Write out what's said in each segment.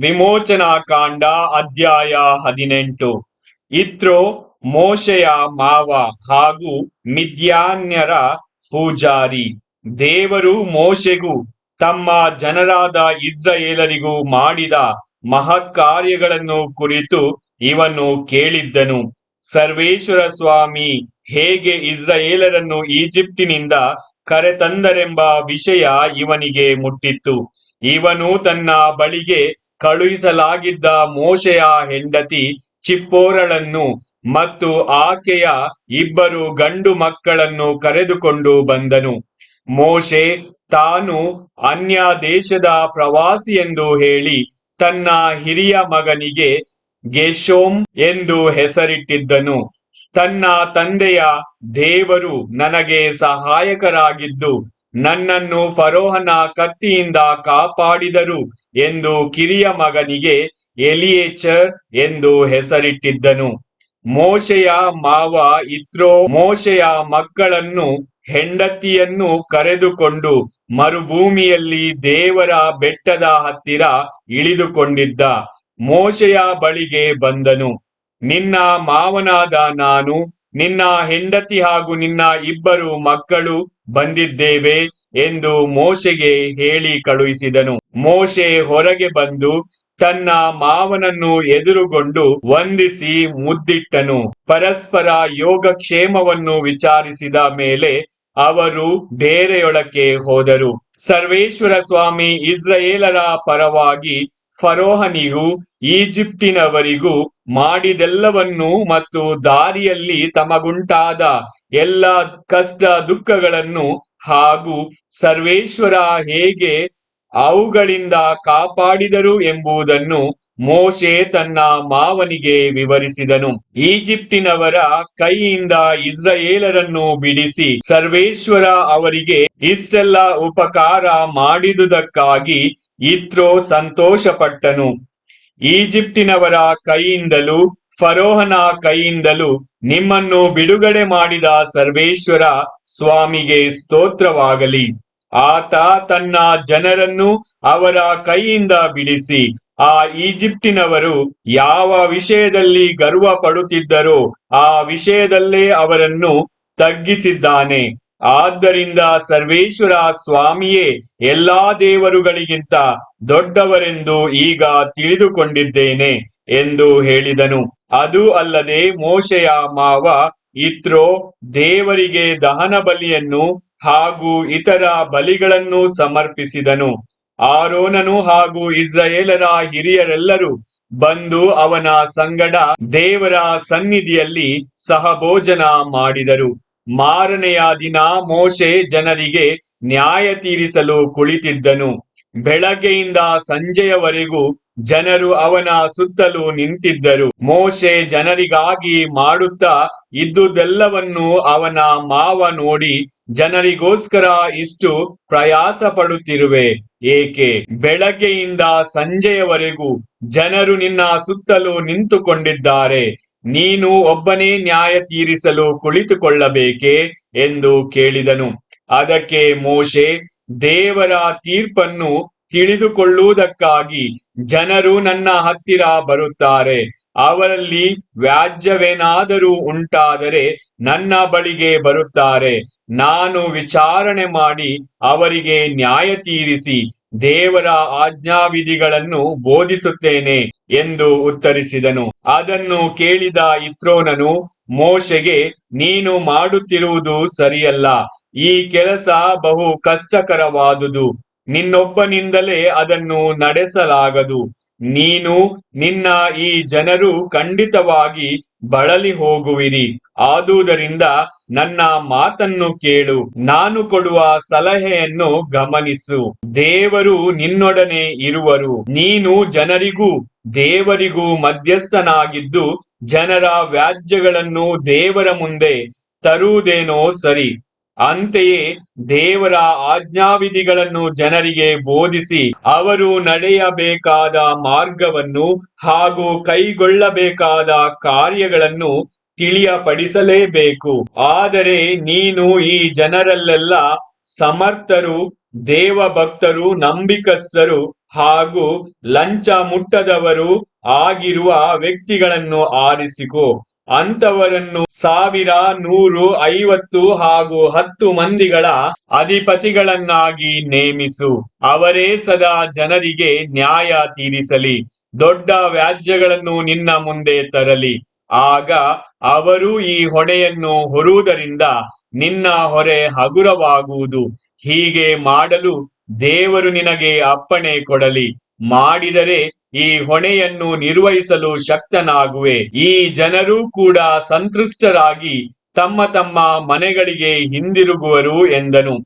ವಿಮೋಚನಾ ಕಾಂಡ ಅಧ್ಯಾಯ ಹದಿನೆಂಟು. ಇತ್ರೋ ಮೋಶೆಯ ಮಾವ ಹಾಗೂ ಮಿದ್ಯಾನ್ಯರ ಪೂಜಾರಿ. ದೇವರು ಮೋಶೆಗೂ ತಮ್ಮ ಜನರಾದ ಇಸ್ರಾಯೇಲರಿಗೂ ಮಾಡಿದ ಮಹತ್ ಕಾರ್ಯಗಳನ್ನು ಕುರಿತು ಇವನು ಕೇಳಿದ್ದನು. ಸರ್ವೇಶ್ವರ ಸ್ವಾಮಿ ಹೇಗೆ ಇಸ್ರಾಯೇಲರನ್ನು ಈಜಿಪ್ಟಿನಿಂದ ಕರೆತಂದರೆಂಬ ವಿಷಯ ಇವನಿಗೆ ಮುಟ್ಟಿತ್ತು. ಇವನು ತನ್ನ ಬಳಿಗೆ ಕಳುಹಿಸಲಾಗಿದ್ದ ಮೋಶೆಯ ಹೆಂಡತಿ ಚಿಪ್ಪೋರಳನ್ನು ಮತ್ತು ಆಕೆಯ ಇಬ್ಬರು ಗಂಡು ಮಕ್ಕಳನ್ನು ಕರೆದುಕೊಂಡು ಬಂದನು. ಮೋಶೆ, ತಾನು ಅನ್ಯ ದೇಶದ ಪ್ರವಾಸಿ ಎಂದು ಹೇಳಿ ತನ್ನ ಹಿರಿಯ ಮಗನಿಗೆ ಗೆಶೋಮ್ ಎಂದು ಹೆಸರಿಟ್ಟಿದ್ದನು. ತನ್ನ ತಂದೆಯ ದೇವರು ನನಗೆ ಸಹಾಯಕರಾಗಿದ್ದು ನನ್ನನ್ನು ಫರೋಹನ ಕತ್ತಿಯಿಂದ ಕಾಪಾಡಿದರು ಎಂದು ಕಿರಿಯ ಮಗನಿಗೆ ಎಲಿಯೇಚರ್ ಎಂದು ಹೆಸರಿಟ್ಟಿದ್ದನು. ಮೋಶೆಯ ಮಾವ ಇತ್ರೋ ಮೋಶೆಯ ಮಕ್ಕಳನ್ನು ಹೆಂಡತಿಯನ್ನು ಕರೆದುಕೊಂಡು ಮರುಭೂಮಿಯಲ್ಲಿ ದೇವರ ಬೆಟ್ಟದ ಹತ್ತಿರ ಇಳಿದುಕೊಂಡಿದ್ದ. ಮೋಶೆಯ ಬಳಿಗೆ ಬಂದನು. ನಿನ್ನ ಮಾವನಾದ ನಾನು ನಿನ್ನ ಹೆಂಡತಿ ಹಾಗೂ ನಿನ್ನ ಇಬ್ಬರು ಮಕ್ಕಳು ಬಂದಿದ್ದೇವೆ ಎಂದು ಮೋಶೆಗೆ ಹೇಳಿ ಕಳುಹಿಸಿದನು. ಮೋಶೆ ಹೊರಗೆ ಬಂದು ತನ್ನ ಮಾವನನ್ನು ಎದುರುಗೊಂಡು ವಂದಿಸಿ ಮುದ್ದಿಟ್ಟನು. ಪರಸ್ಪರ ಯೋಗಕ್ಷೇಮವನ್ನು ವಿಚಾರಿಸಿದ ಮೇಲೆ ಅವರು ಡೇರೆಯೊಳಕ್ಕೆ ಹೋದರು. ಸರ್ವೇಶ್ವರ ಸ್ವಾಮಿ ಇಸ್ರಾಯೇಲರ ಪರವಾಗಿ ಫರೋಹನಿಗೂ ಈಜಿಪ್ಟಿನವರಿಗೂ ಮಾಡಿದೆಲ್ಲವನ್ನೂ ಮತ್ತು ದಾರಿಯಲ್ಲಿ ತಮಗುಂಟಾದ ಎಲ್ಲ ಕಷ್ಟ ದುಃಖಗಳನ್ನು ಹಾಗೂ ಸರ್ವೇಶ್ವರ ಹೇಗೆ ಅವುಗಳಿಂದ ಕಾಪಾಡಿದರು ಎಂಬುದನ್ನು ಮೋಶೆ ತನ್ನ ಮಾವನಿಗೆ ವಿವರಿಸಿದನು. ಈಜಿಪ್ಟಿನವರ ಕೈಯಿಂದ ಇಸ್ರಾಯೇಲರನ್ನು ಬಿಡಿಸಿ ಸರ್ವೇಶ್ವರ ಅವರಿಗೆ ಇಷ್ಟೆಲ್ಲ ಉಪಕಾರ ಮಾಡಿದುದಕ್ಕಾಗಿ ಇತ್ರೋ ಸಂತೋಷಪಟ್ಟನು. ಈಜಿಪ್ಟಿನವರ ಕೈಯಿಂದಲೂ, ಫರೋಹನ ಕೈಯಿಂದಲೂ ನಿಮ್ಮನ್ನು ಬಿಡುಗಡೆ ಮಾಡಿದ ಸರ್ವೇಶ್ವರ ಸ್ವಾಮಿಗೆ ಸ್ತೋತ್ರವಾಗಲಿ. ಆತ ತನ್ನ ಜನರನ್ನು ಅವರ ಕೈಯಿಂದ ಬಿಡಿಸಿ, ಆ ಈಜಿಪ್ಟಿನವರು ಯಾವ ವಿಷಯದಲ್ಲಿ ಗರ್ವ ಪಡುತ್ತಿದ್ದರೋ ಆ ವಿಷಯದಲ್ಲೇ ಅವರನ್ನು ತಗ್ಗಿಸಿದ್ದಾನೆ. ಆದ್ದರಿಂದ ಸರ್ವೇಶ್ವರ ಸ್ವಾಮಿಯೇ, ಎಲ್ಲಾ ದೇವರುಗಳಿಗಿಂತ ದೊಡ್ಡವರೆಂದು ಈಗ ತಿಳಿದುಕೊಂಡಿದ್ದೇನೆ ಎಂದು ಹೇಳಿದನು. ಅದು ಅಲ್ಲದೆ ಮೋಶೆಯ ಮಾವ ಇತ್ರೋ ದೇವರಿಗೆ ದಹನ ಬಲಿಯನ್ನು ಹಾಗೂ ಇತರ ಬಲಿಗಳನ್ನು ಸಮರ್ಪಿಸಿದನು. ಆರೋನನು ಹಾಗೂ ಇಸ್ರಾಯೇಲರ ಹಿರಿಯರೆಲ್ಲರೂ ಬಂದು ಅವನ ಸಂಗಡ ದೇವರ ಸನ್ನಿಧಿಯಲ್ಲಿ ಸಹಭೋಜನ ಮಾಡಿದರು. ಮಾರನೆಯ ದಿನ ಮೋಶೆ ಜನರಿಗೆ ನ್ಯಾಯ ತೀರಿಸಲು ಕುಳಿತಿದ್ದನು. ಬೆಳಗ್ಗೆಯಿಂದ ಸಂಜೆಯವರೆಗೂ ಜನರು ಅವನ ಸುತ್ತಲೂ ನಿಂತಿದ್ದರು. ಮೋಶೆ ಜನರಿಗಾಗಿ ಮಾಡುತ್ತಾ ಇದ್ದುದೆಲ್ಲವನ್ನು ಅವನ ಮಾವ ನೋಡಿ ಜನರಿಗೋಸ್ಕರ ಇಷ್ಟು ಪ್ರಯಾಸ ಪಡುತ್ತಿರುವೆ ಏಕೆ? ಬೆಳಗ್ಗೆಯಿಂದ ಸಂಜೆಯವರೆಗೂ ಜನರು ನಿನ್ನ ಸುತ್ತಲೂ ನಿಂತುಕೊಂಡಿದ್ದಾರೆ. ನೀನು ಒಬ್ಬನೇ ನ್ಯಾಯ ತೀರಿಸಲು ಕುಳಿತುಕೊಳ್ಳಬೇಕೆ ಎಂದು ಕೇಳಿದನು. ಅದಕ್ಕೆ ಮೋಶೆ, ದೇವರ ತೀರ್ಪನ್ನು ತಿಳಿದುಕೊಳ್ಳುವುದಕ್ಕಾಗಿ ಜನರು ನನ್ನ ಹತ್ತಿರ ಬರುತ್ತಾರೆ. ಅವರಲ್ಲಿ ವ್ಯಾಜ್ಯವೇನಾದರೂ ಉಂಟಾದರೆ ನನ್ನ ಬಳಿಗೆ ಬರುತ್ತಾರೆ. ನಾನು ವಿಚಾರಣೆ ಮಾಡಿ ಅವರಿಗೆ ನ್ಯಾಯ ತೀರಿಸಿ ದೇವರ ಆಜ್ಞಾವಿಧಿಗಳನ್ನು ಬೋಧಿಸುತ್ತೇನೆ. ಎಂದು ಉತ್ತರಿಸಿದನು. ಅದನ್ನು ಕೇಳಿದ ಇತ್ರೋನನು, ಮೋಶೆಗೆ, ನೀನು ಮಾಡುತ್ತಿರುವುದು ಸರಿಯಲ್ಲ. ಈ ಕೆಲಸ ಬಹು ಕಷ್ಟಕರವಾದುದು. ನಿನ್ನೊಬ್ಬನಿಂದಲೇ ಅದನ್ನು ನಡೆಸಲಾಗದು. ನೀನು, ನಿನ್ನ ಈ ಜನರು ಖಂಡಿತವಾಗಿ ಬಳಲಿ ಹೋಗುವಿರಿ ಆದುದರಿಂದ ನನ್ನ ಮಾತನ್ನು ಕೇಳು. ನಾನು ಕೊಡುವ ಸಲಹೆಯನ್ನು ಗಮನಿಸು. ದೇವರು ನಿನ್ನೊಡನೆ ಇರುವರು. ನೀನು ಜನರಿಗೂ, ದೇವರಿಗೂ ಮಧ್ಯಸ್ಥನಾಗಿದ್ದು, ಜನರ ವ್ಯಾಜ್ಯಗಳನ್ನು ದೇವರ ಮುಂದೆ ತರುವುದೇನೋ ಸರಿ. ಅಂತೆಯೇ ದೇವರ ಆಜ್ಞಾವಿಧಿಗಳನ್ನು ಜನರಿಗೆ ಬೋಧಿಸಿ, ಅವರು ನಡೆಯಬೇಕಾದ ಮಾರ್ಗವನ್ನು ಹಾಗೂ ಕೈಗೊಳ್ಳಬೇಕಾದ ಕಾರ್ಯಗಳನ್ನು ತಿಳಿಯಪಡಿಸಲೇಬೇಕು. ಆದರೆ ನೀನು ಈ ಜನರಲ್ಲೆಲ್ಲ ಸಮರ್ಥರು, ದೇವಭಕ್ತರು, ನಂಬಿಕಸ್ಥರು ಹಾಗೂ ಲಂಚ ಮುಟ್ಟದವರು ಆಗಿರುವ ವ್ಯಕ್ತಿಗಳನ್ನು ಆರಿಸಿಕೊ. ಅಂತವರನ್ನು ಸಾವಿರ ನೂರು ಐವತ್ತು ಹಾಗೂ ಹತ್ತು ಮಂದಿಗಳ ಅಧಿಪತಿಗಳನ್ನಾಗಿ ನೇಮಿಸು. ಅವರೇ ಸದಾ ಜನರಿಗೆ ನ್ಯಾಯ ತೀರಿಸಲಿ. ದೊಡ್ಡ ವ್ಯಾಜ್ಯಗಳನ್ನು ನಿನ್ನ ಮುಂದೆ ತರಲಿ. ಆಗ ಅವರು ಈ ಹೊಣೆಯನ್ನು ಹೊರುವುದರಿಂದ ನಿನ್ನ ಹೊರೆ ಹಗುರವಾಗುವುದು. ಹೀಗೆ ಮಾಡಲು ದೇವರು ನಿನಗೆ ಅಪ್ಪಣೆ ಕೊಡಲಿ. ಮಾಡಿದರೆ ಈ ಹೊಣೆಯನ್ನು ನಿರ್ವಹಿಸಲು ಶಕ್ತನಾಗುವೆ. ಈ ಜನರು ಕೂಡ ಸಂತೃಷ್ಟರಾಗಿ ತಮ್ಮ ತಮ್ಮ ಮನೆಗಳಿಗೆ ಹಿಂದಿರುಗುವರು ಎಂದನು.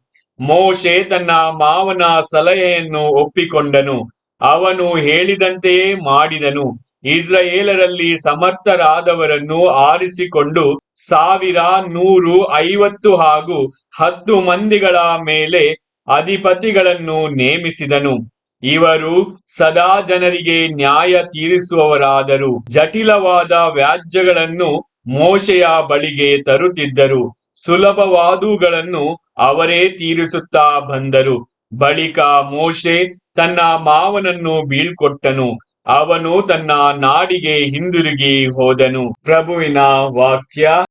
ಮೋಶೆ ತನ್ನ ಮಾವನ ಸಲಹೆಯನ್ನು ಒಪ್ಪಿಕೊಂಡನು. ಅವನು ಹೇಳಿದಂತೆಯೇ ಮಾಡಿದನು. ಇಸ್ರಾಯೇಲರಲ್ಲಿ ಸಮರ್ಥರಾದವರನ್ನು ಆರಿಸಿಕೊಂಡು ಸಾವಿರ ನೂರು ಐವತ್ತು ಹಾಗೂ ಹತ್ತು ಮಂದಿಗಳ ಮೇಲೆ ಅಧಿಪತಿಗಳನ್ನು ನೇಮಿಸಿದನು. ಇವರು ಸದಾ ಜನರಿಗೆ ನ್ಯಾಯ ತೀರಿಸುವವರಾದರು. ಜಟಿಲವಾದ ವ್ಯಾಜ್ಯಗಳನ್ನು ಮೋಶೆಯ ಬಳಿಗೆ ತರುತ್ತಿದ್ದರು. ಸುಲಭವಾದವುಗಳನ್ನು ಅವರೇ ತೀರಿಸುತ್ತಾ ಬಂದರು. ಬಳಿಕ ಮೋಶೆ ತನ್ನ ಮಾವನನ್ನು ಬೀಳ್ಕೊಟ್ಟನು. ಅವನು ತನ್ನ ನಾಡಿಗೆ ಹಿಂದಿರುಗಿ ಹೋದನು. ಪ್ರಭುವಿನ ವಾಕ್ಯ